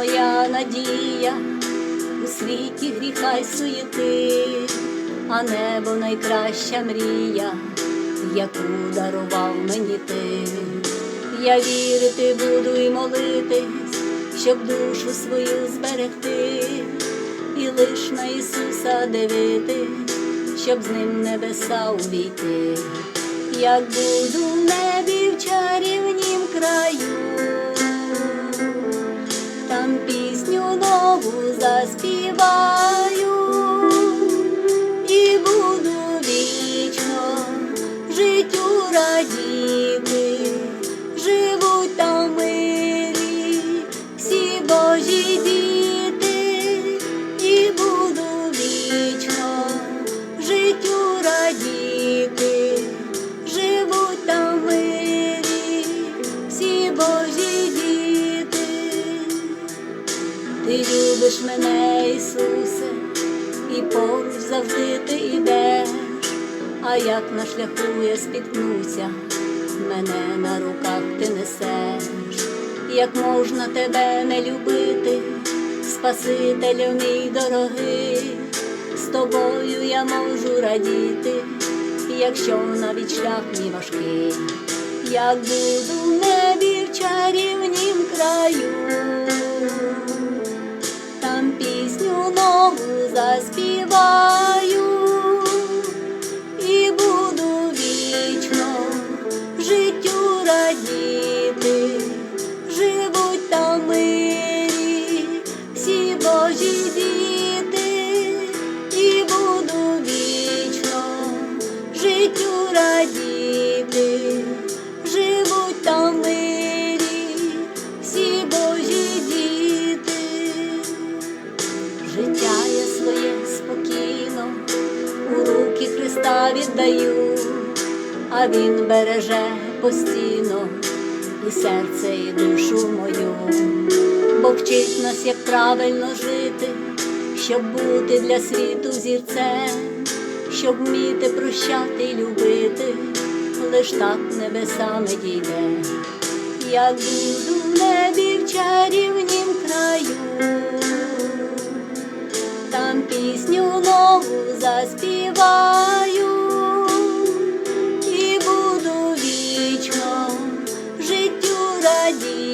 моя надія у світі гріха й суєти, а небо найкраща мрія, яку дарував мені ти. Я вірити буду і молитись, щоб душу свою зберегти, і лиш на Ісуса дивитись, щоб з ним небеса увійти. Як буду в небі в чарівнім краю, нову Любиш мене, Ісусе, і поруч завжди ти ідеш, а як на шляху я спіткнуся, мене на руках ти несеш, як можна тебе не любити, Спасителю мій дорогий, з тобою я можу радіти, якщо навіть шлях мій важкий, як буду в небі в чарівнім краю Життя я своє спокійно у руки Христа віддаю, а Він береже постійно і серце, і душу мою, бо вчить нас, як правильно жити, щоб бути для світу зірцем, щоб вміти прощати й любити, лиш так небесами дійде. Як буду небі заспіваю і буду вічно життю радіти.